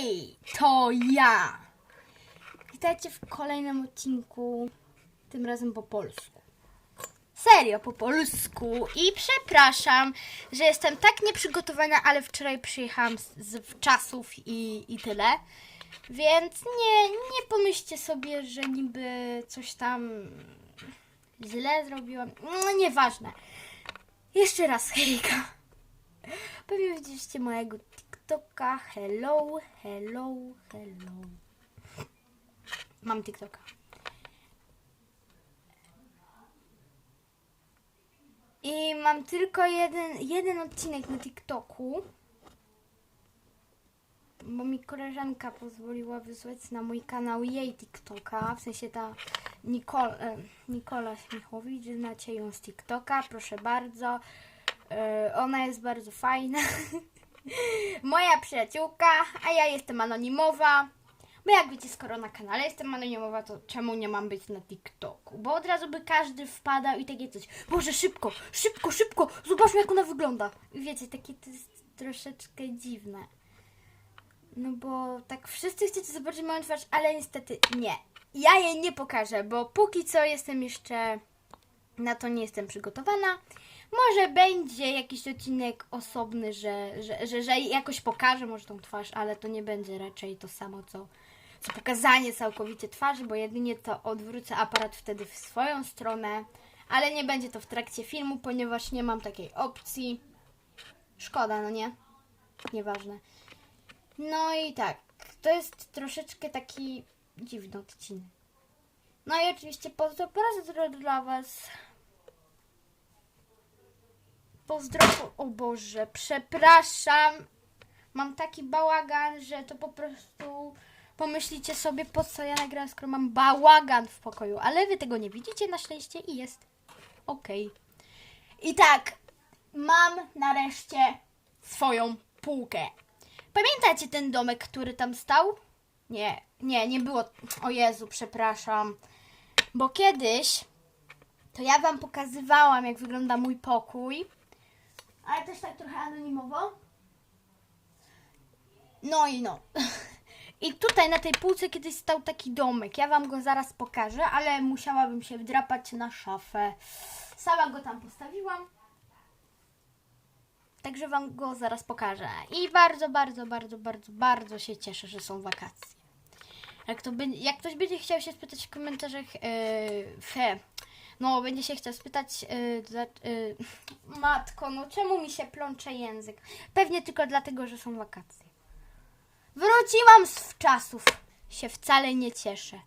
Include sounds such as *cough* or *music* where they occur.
Hej, to ja! Witajcie w kolejnym odcinku, tym razem po polsku. Serio, po polsku. I przepraszam, że jestem tak nieprzygotowana, ale wczoraj przyjechałam z, z czasów i, i tyle. Więc nie, nie pomyślcie sobie, że niby coś tam źle zrobiłam. No, nieważne. Jeszcze raz, hejka. Pewnie widzieliście mojego TikToka. Hello, hello, hello. Mam TikToka. I mam tylko jeden, jeden odcinek na TikToku. Bo mi koleżanka pozwoliła wysłać na mój kanał jej TikToka. W sensie ta Nicole, e, Nikola Śmiechowicz. Znacie ją z TikToka. Proszę bardzo. E, Ona jest bardzo fajna. *laughs* Moja przyjaciółka, a ja jestem anonimowa. Bo jak wiecie, skoro na kanale jestem anonimowa, to czemu nie mam być na TikToku? Bo od razu by każdy wpadał i takie coś. Boże, szybko, szybko, szybko, zobaczmy jak ona wygląda. I wiecie, takie to jest troszeczkę dziwne. No bo tak wszyscy chcecie zobaczyć moją twarz, ale niestety nie. Ja jej nie pokażę, bo póki co jestem jeszcze na to nie jestem przygotowana. Może będzie jakiś odcinek osobny, że, że, że, że jakoś pokażę może tą twarz, ale to nie będzie raczej to samo, co, co pokazanie całkowicie twarzy, bo jedynie to odwrócę aparat wtedy w swoją stronę, ale nie będzie to w trakcie filmu, ponieważ nie mam takiej opcji. Szkoda, no nie? Nieważne. No i tak, to jest troszeczkę taki dziwny odcinek. No i oczywiście pozdro pozdro dla Was. Pozdro... O Boże, przepraszam. Mam taki bałagan, że to po prostu pomyślicie sobie, po co ja nagrałam, skoro mam bałagan w pokoju. Ale Wy tego nie widzicie na szczęście i jest okej. I tak, mam nareszcie swoją półkę. Pamiętacie ten domek, który tam stał? Nie, nie, nie było. O Jezu, przepraszam. Bo kiedyś to ja wam pokazywałam, jak wygląda mój pokój. Ale też tak trochę anonimowo. No i no. *laughs* I tutaj na tej półce kiedyś stał taki domek. Ja wam go zaraz pokażę, ale musiałabym się wdrapać na szafę. Sama go tam postawiłam. Także wam go zaraz pokażę. I bardzo, bardzo, bardzo, bardzo, bardzo się cieszę, że są wakacje. Jak, to będzie, jak ktoś będzie chciał się spytać w komentarzach, yy, fe, no będzie się chciał spytać, dla, yy, *laughs* matko, no czemu mi się plącze język? Pewnie tylko dlatego, że są wakacje. Wróciłam z czasów. Się wcale nie cieszę.